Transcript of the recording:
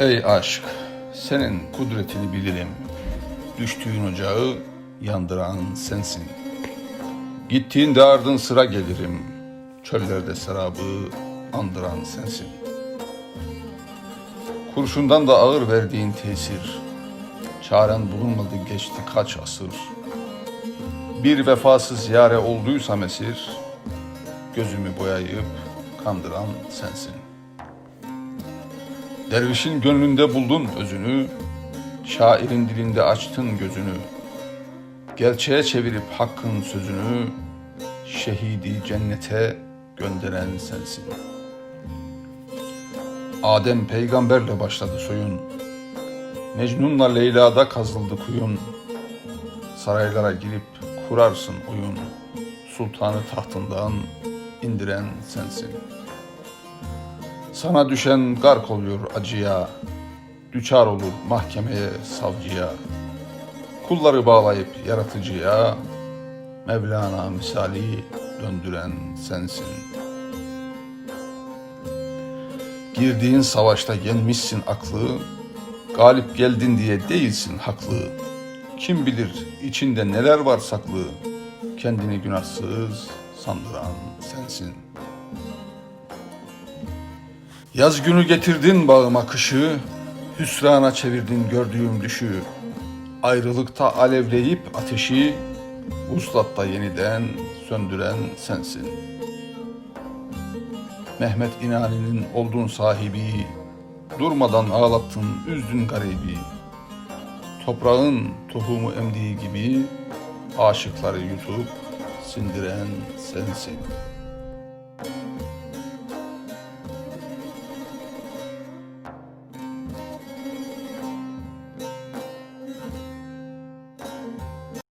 Ey aşk, senin kudretini bilirim. Düştüğün ocağı yandıran sensin. Gittiğinde ardın sıra gelirim. Çöllerde serabı andıran sensin. Kurşundan da ağır verdiğin tesir. Çaren bulunmadı geçti kaç asır. Bir vefasız yare olduysa mesir, gözümü boyayıp kandıran sensin. Dervişin gönlünde buldun özünü, şairin dilinde açtın gözünü. Gerçeğe çevirip hakkın sözünü, şehidi cennete gönderen sensin. Adem peygamberle başladı soyun, Mecnun'la Leyla'da kazıldı kuyun. Saraylara girip kurarsın oyun, sultanı tahtından indiren sensin. Sana düşen gark oluyor acıya, düçar olur mahkemeye, savcıya. Kulları bağlayıp yaratıcıya, Mevlana misali döndüren sensin. Girdiğin savaşta yenmişsin aklı, galip geldin diye değilsin haklı. Kim bilir içinde neler var saklı, kendini günahsız sandıran sensin.'' Yaz günü getirdin bağıma kışı, hüsrana çevirdin gördüğüm düşü. Ayrılıkta alevleyip ateşi, vuslatta yeniden söndüren sensin. Mehmet İnani'nin oldun sahibi, durmadan ağlattın, üzdün garibi. Toprağın tohumu emdiği gibi, aşıkları yutup sindiren sensin.''